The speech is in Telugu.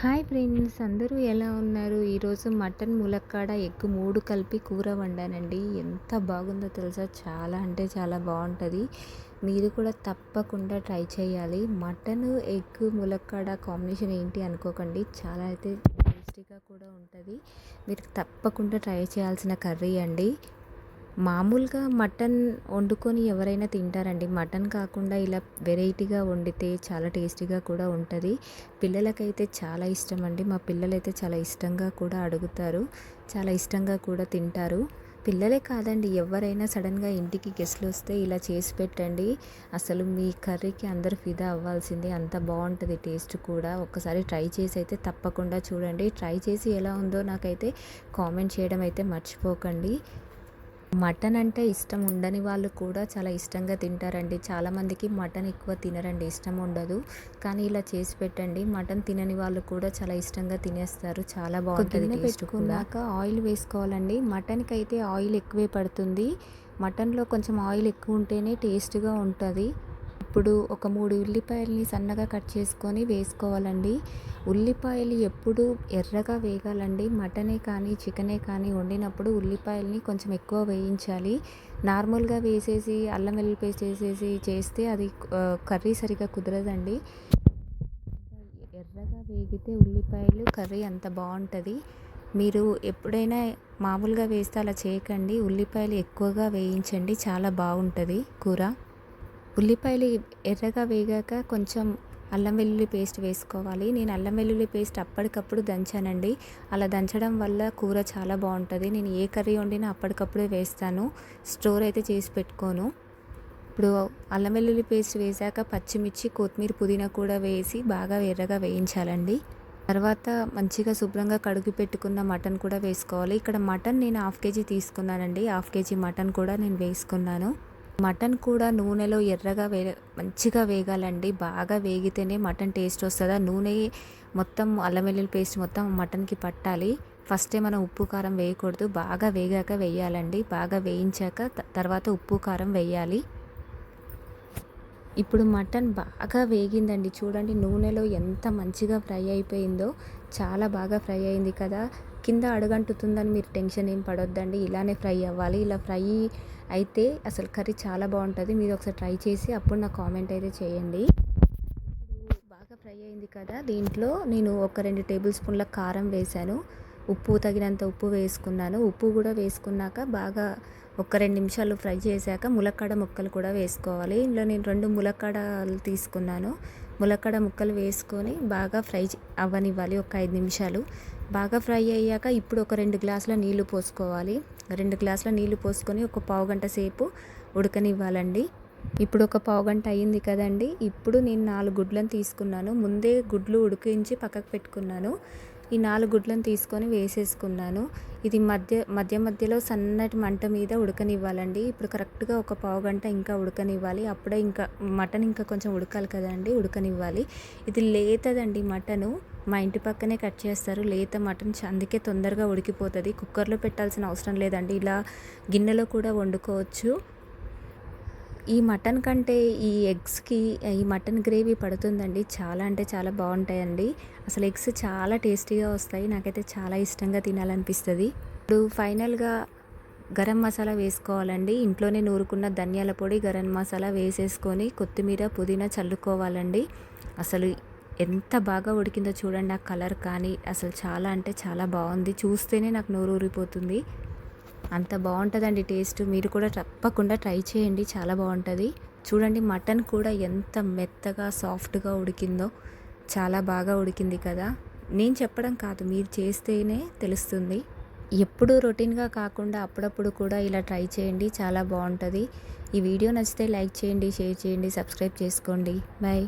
హాయ్ ఫ్రెండ్స్ అందరూ ఎలా ఉన్నారు? ఈరోజు మటన్ ములక్కాడ ఎగ్ మూడు కలిపి కూర వండానండి. ఎంత బాగుందో తెలుసా? చాలా అంటే చాలా బాగుంటుంది. మీరు కూడా తప్పకుండా ట్రై చేయాలి. మటన్ ఎగ్ ములక్కాడ కాంబినేషన్ ఏంటి అనుకోకండి. చాలా అయితే టేస్టీగా కూడా ఉంటుంది. మీరు తప్పకుండా ట్రై చేయాల్సిన కర్రీ అండి. మామూలుగా మటన్ వండుకొని ఎవరైనా తింటారండి. మటన్ కాకుండా ఇలా వెరైటీగా వండితే చాలా టేస్టీగా కూడా ఉంటుంది. పిల్లలకైతే చాలా ఇష్టం అండి మా పిల్లలైతే చాలా ఇష్టంగా కూడా అడుగుతారు. చాలా ఇష్టంగా కూడా తింటారు. పిల్లలే కాదండి. ఎవరైనా సడన్గా ఇంటికి గెస్ట్లు వస్తే ఇలా చేసి పెట్టండి. అసలు మీ కర్రీకి అందరు ఫిదా అవ్వాల్సిందే. అంత బాగుంటుంది టేస్ట్ కూడా. ఒక్కసారి ట్రై చేసి అయితే తప్పకుండా చూడండి. ట్రై చేసి ఎలా ఉందో నాకైతే కామెంట్ చేయడం అయితే మర్చిపోకండి. మటన్ అంటే ఇష్టం ఉండని వాళ్ళు కూడా చాలా ఇష్టంగా తింటారండి. చాలామందికి మటన్ ఎక్కువ తినరండి ఇష్టం ఉండదు. కానీ ఇలా చేసి పెట్టండి. మటన్ తినని వాళ్ళు కూడా చాలా ఇష్టంగా తినేస్తారు. చాలా బాగుంటుంది పెట్టుకున్నాక ఆయిల్ వేసుకోవాలండి. మటన్కి అయితే ఆయిల్ ఎక్కువే పడుతుంది. మటన్లో కొంచెం ఆయిల్ ఎక్కువ ఉంటేనే టేస్ట్గా ఉంటుంది. ఇప్పుడు ఒక మూడు ఉల్లిపాయలని సన్నగా కట్ చేసుకొని వేసుకోవాలండి. ఉల్లిపాయలు ఎప్పుడు ఎర్రగా వేగాలండి. మటనే కానీ చికెనే కానీ వండినప్పుడు ఉల్లిపాయలని కొంచెం ఎక్కువ వేయించాలి. నార్మల్గా వేసేసి అల్లం వెల్లుల్లి పేస్ట్ వేసేసి చేస్తే అది కర్రీ సరిగా కుదరదండి. ఎర్రగా వేగితే ఉల్లిపాయలు కర్రీ అంత బాగుంటుంది. మీరు ఎప్పుడైనా మామూలుగా వేస్తే అలా చేయకండి. ఉల్లిపాయలు ఎక్కువగా వేయించండి. చాలా బాగుంటుంది కూర. ఉల్లిపాయలు ఎర్రగా వేగాక కొంచెం అల్లం వెల్లుల్లి పేస్ట్ వేసుకోవాలి. నేను అల్లం వెల్లుల్లి పేస్ట్ అప్పటికప్పుడు దంచానండి. అలా దంచడం వల్ల కూర చాలా బాగుంటుంది. నేను ఏ కర్రీ వండినా అప్పటికప్పుడే వేస్తాను. స్టోర్ అయితే చేసి పెట్టుకోను. ఇప్పుడు అల్లం వెల్లుల్లి పేస్ట్ వేసాక పచ్చిమిర్చి కొత్తిమీర పుదీనా కూడా వేసి బాగా ఎర్రగా వేయించాలండి. తర్వాత మంచిగా శుభ్రంగా కడుగు పెట్టుకున్న మటన్ కూడా వేసుకోవాలి. ఇక్కడ మటన్ నేను హాఫ్ కేజీ తీసుకున్నానండి. హాఫ్ కేజీ మటన్ కూడా నేను వేసుకున్నాను. మటన్ కూడా నూనెలో ఎర్రగా వే మంచిగా వేగాలండి. బాగా వేగితేనే మటన్ టేస్ట్ వస్తుంది. ఆ నూనె మొత్తం అల్లం వెల్లుల్లి పేస్ట్ మొత్తం మటన్కి పట్టాలి. ఫస్టే మనం ఉప్పు కారం వేయకూడదు. బాగా వేగాక వేయాలండి. బాగా వేయించాక తర్వాత ఉప్పు కారం వేయాలి. ఇప్పుడు మటన్ బాగా వేగిందండి. చూడండి నూనెలో ఎంత మంచిగా ఫ్రై అయిపోయిందో. చాలా బాగా ఫ్రై అయింది కదా. కింద అడుగంటుతుందని మీరు టెన్షన్ ఏం పడొద్దండి. ఇలానే ఫ్రై అవ్వాలి. ఇలా ఫ్రై అయితే అసలు కర్రీ చాలా బాగుంటుంది. మీరు ఒకసారి ట్రై చేసి అప్పుడు నాకు కామెంట్ అయితే చేయండి. బాగా ఫ్రై అయింది కదా. దీంట్లో నేను ఒక రెండు టేబుల్ స్పూన్ల కారం వేశాను. ఉప్పు తగినంత ఉప్పు వేసుకున్నాను. ఉప్పు కూడా వేసుకున్నాక బాగా ఒక రెండు నిమిషాలు ఫ్రై చేశాక ములక్కాడ ముక్కలు కూడా వేసుకోవాలి. ఇందులో నేను రెండు ములక్కాడలు తీసుకున్నాను. ములక్కాడ ముక్కలు వేసుకొని బాగా ఫ్రై అవ్వనివ్వాలి. ఒక ఐదు నిమిషాలు. బాగా ఫ్రై అయ్యాక ఇప్పుడు ఒక రెండు గ్లాసుల నీళ్ళు పోసుకోవాలి. రెండు గ్లాసుల నీళ్ళు పోసుకొని ఒక పావు గంట సేపు ఉడకనివ్వాలండి. ఇప్పుడు ఒక పావు గంట అయ్యింది కదండి. ఇప్పుడు నేను నాలుగు గుడ్లను తీసుకున్నాను. ముందే గుడ్లు ఉడికించి పక్కకు పెట్టుకున్నాను. ఈ నాలుగు గుడ్లను తీసుకొని వేసేసుకున్నాను. ఇది మధ్య మధ్య మధ్యలో సన్నటి మంట మీద ఉడకనివ్వాలండి. ఇప్పుడు కరెక్ట్గా ఒక పావు గంట ఇంకా ఉడకనివ్వాలి. అప్పుడే ఇంకా మటన్ ఇంకా కొంచెం ఉడకాలి కదండి ఉడకనివ్వాలి. ఇది లేతదండి మటను. మా ఇంటి పక్కనే కట్ చేస్తారు. లేత మటన్ అందుకే తొందరగా ఉడికిపోతుంది. కుక్కర్లో పెట్టాల్సిన అవసరం లేదండి. ఇలా గిన్నెలో కూడా వండుకోవచ్చు. ఈ మటన్ కంటే ఈ ఎగ్స్కి ఈ మటన్ గ్రేవీ పడుతుందండి. చాలా అంటే చాలా బాగుంటాయండి. అసలు ఎగ్స్ చాలా టేస్టీగా వస్తాయి. నాకైతే చాలా ఇష్టంగా తినాలనిపిస్తుంది. ఇప్పుడు ఫైనల్గా గరం మసాలా వేసుకోవాలండి. ఇంట్లోనే నూరుకున్న ధనియాల పొడి గరం మసాలా వేసేసుకొని కొత్తిమీర పుదీనా చల్లుకోవాలండి. అసలు ఎంత బాగా ఉడికిందో చూడండి ఆ కలర్ కానీ. అసలు చాలా అంటే చాలా బాగుంది. చూస్తేనే నాకు నోరు ఊరిపోతుంది అంత బాగుంటుందండి టేస్ట్. మీరు కూడా తప్పకుండా ట్రై చేయండి. చాలా బాగుంటుంది. చూడండి మటన్ కూడా ఎంత మెత్తగా సాఫ్ట్గా ఉడికిందో చాలా బాగా ఉడికింది కదా. నేను చెప్పడం కాదు మీరు చేస్తేనే తెలుస్తుంది. ఎప్పుడూ రొటీన్గా కాకుండా అప్పుడప్పుడు కూడా ఇలా ట్రై చేయండి. చాలా బాగుంటుంది. ఈ వీడియో నచ్చితే లైక్ చేయండి షేర్ చేయండి సబ్స్క్రైబ్ చేసుకోండి. బాయ్